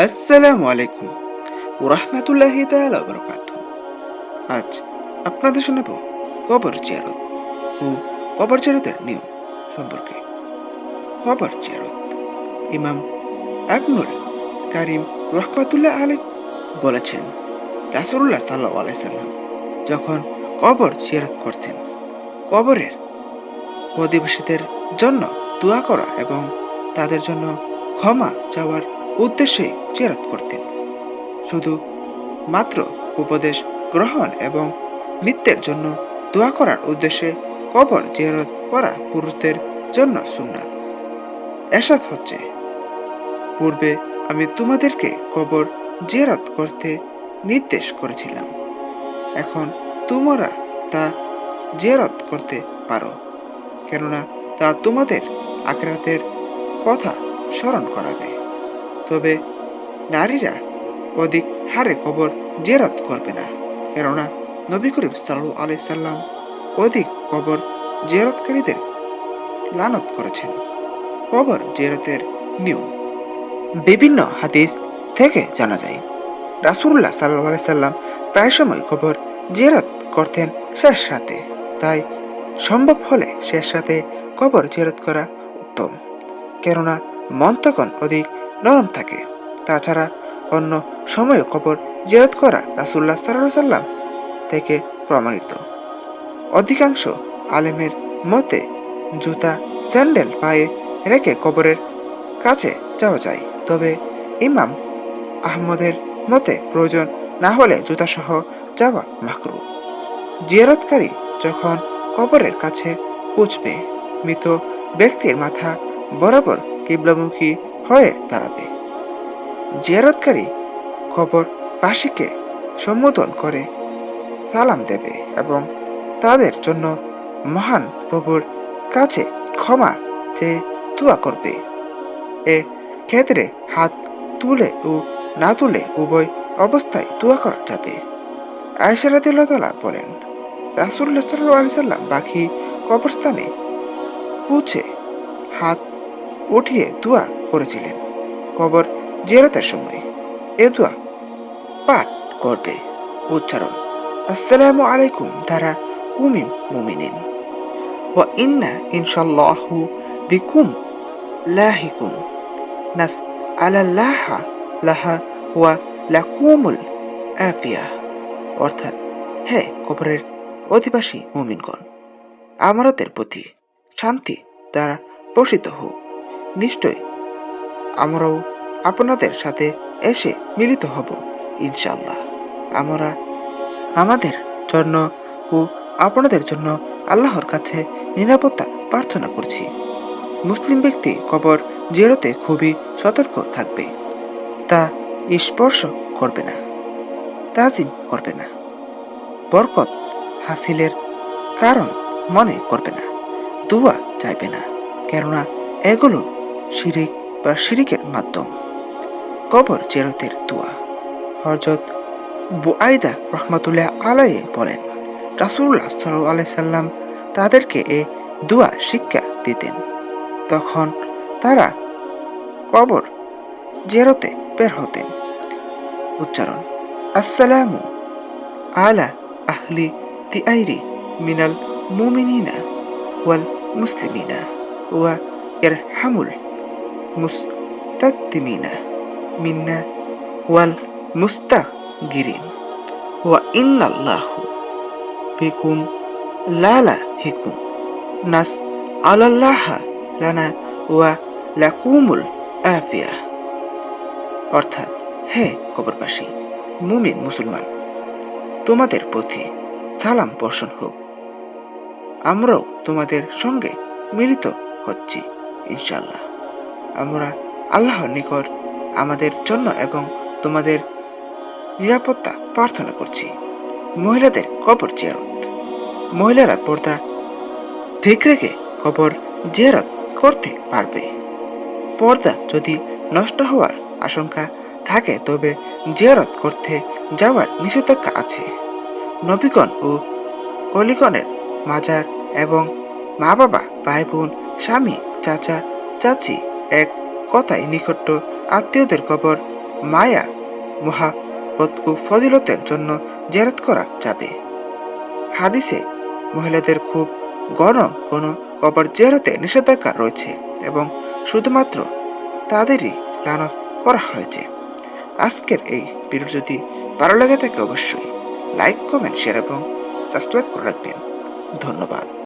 আসসালামু আলাইকুম। ওরহমতুল্লাহ বরকাত আজ আপনাদের শোনাব কবর জিয়ারত ও কবর জিয়ারতের নিয়ম সম্পর্কে। কবর জিয়ারত, ইমাম আবনুল কারিম রহমাতুল্লাহ আলাই বলেছেন রাসুল্লাহ সাল্লাহ আলাইসাল্লাম যখন কবর জিয়ারত করতেন, কবরের অধিবাসীদের জন্য দোয়া করা এবং তাদের জন্য ক্ষমা চাওয়ার উদ্দেশ্যে জিয়ারত করতেন। শুধু মাত্র উপদেশ গ্রহণ এবং মৃত্যের জন্য দোয়া করার উদ্দেশ্যে কবর জিয়ারত করা পুরুষদের জন্য সুন্নাত। এসাদ হচ্ছে, পূর্বে আমি তোমাদেরকে কবর জিয়ারত করতে নির্দেশ করেছিলাম। এখন তোমরা তা জিয়ারত করতে পারো, কেননা তা তোমাদের আখরাতের কথা স্মরণ করাবে। তবে নারীরা অধিক হারে কবর জেরত করবে না। কেননা নবী করিম সাল্লু আলাই সাল্লাম অধিক কবর জেরতকারীদের লানত করেছেন। কবর জেরতের নিয়ম। বিভিন্ন হাদিস থেকে জানা যায় রাসুল্লাহ সাল্লাহ আলাই সাল্লাম প্রায় সময় কবর জেরত করতেন শেষ রাতে। তাই সম্ভব হলে শেষ রাতে কবর জেরত করা উত্তম। কেননা মন তখন অধিক নরম থাকে। তাছাড়া অন্য সময়ে কবর জেরত করা রাসুল্লাহ সাল্লাহ সাল্লাম থেকে প্রমাণিত। অধিকাংশ আলেমের মতে, জুতা, স্যান্ডেল পায়ে রেখে কবরের কাছে যাওয়া যায়। তবে ইমাম আহমদের মতে, প্রয়োজন না হলে জুতাসহ যাওয়া মাকরু। জিয়ারতকারী যখন কবরের কাছে পৌঁছবে, মৃত ব্যক্তির মাথা বরাবর কিবলামুখী হয়ে দাঁড়াবে জিয়ারতকারী কবর বাসীকে সম্বোধন করে, সালাম দেবে এবং তাদের জন্য মহান প্রভুর কাছে ক্ষমা চেয়ে দোয়া করবে। এ ক্ষেত্রে হাত তুলে ও না তুলে উভয় অবস্থায় দোয়া করা যাবে। আয়সারাদিল্লা বলেন রাসুল্লাহ সাল্লাহ সাল্লাম বাকি কবরস্থানে পৌঁছে হাত উঠিয়ে দোয়া করেছিলেন। কবর জিয়ারতের সময়। এ পাঠ করবে। উচ্চারণ, আসসালামু আলাইকুম দ্বারা কুমিম মুমিনিন। ওয়া ইন্না ইনশাল্লাহু বিকুম লাহিকুম। নাস আলাল্লাহা লাহা ওয়া লাকুমুল আফিয়া। অর্থাৎ, হে কবরের অধিবাসী মুমিনগণ আমারতের প্রতি শান্তি দ্বারা পোষিত হোক নিশ্চয় আমরাও আপনাদের সাথে এসে মিলিত হব ইনশাল্লাহ আমরা আমাদের জন্য ও আপনাদের জন্য আল্লাহর কাছে নিরাপত্তা প্রার্থনা করছি। মুসলিম ব্যক্তি কবর জেরোতে খুবই সতর্ক থাকবে, তা স্পর্শ করবে না, তাজিম করবে না, বরকত হাসিলের কারণ মনে করবে না, দুয়া চাইবে না, কেননা এগুলো শিরিক বা শিরিকের মাধ্যম। কবর জেরতের দোয়া। হজরত বুআইদা রহমাতুল্লাহ আলাই বলেন রাসুল্লাহ সাল্লাহ আলাই সাল্লাম তাদেরকে এ দোয়া শিক্ষা দিতেন। তখন তারা কবর জেরতে বের হতেন। উচ্চারণ, আসসালামু আলা আহলি তিআইরি মিনাল মুমিনিনা ওয়াল মুসলিমিনা ওয়া ইরহামুল মুস্তাকদিমিনা মিন্না ওয়াল মুস্তাগিরিন ওয়া ইন্নাল্লাহু বিকুম লালা হিকুম নাস আলাল্লাহা লানা ওয়া লাকুমুল আফিয়া অর্থাৎ, হে কবরবাসী, মুমিন, মুসলমান, তোমাদের প্রতি সালাম বর্ষণ হোক। আমরাও তোমাদের সঙ্গে মিলিত হচ্ছি ইনশাল্লাহ আমরা আল্লাহর নিকট আমাদের জন্য এবং তোমাদের নিরাপত্তা প্রার্থনা করছি। মহিলাদের কবর জিয়ারত। মহিলারা পর্দা ঠিক রেখে কবর জিয়ারত করতে পারবে। পর্দা যদি নষ্ট হওয়ার আশঙ্কা থাকে, তবে জিয়ারত করতে যাওয়ার নিষেধাজ্ঞা আছে। নবীগণ ও অলিগণের মাজার এবং মা বাবা ভাই বোন স্বামী, চাচা, চাচি এক কথায় নিকট আত্মীয়দের কবর। মায়া ও ফজিলতের জন্য জেরাত করা যাবে। হাদিসে মহিলাদের খুব গণ গণ কবর জেরাতে নিষেধাজ্ঞা রয়েছে এবং শুধুমাত্র তাদেরই লানত করা হয়েছে। আজকের এই ভিডিও যদি ভালো লাগে থাকে অবশ্যই লাইক, কমেন্ট, শেয়ার এবং সাবস্ক্রাইব করে রাখবেন। ধন্যবাদ।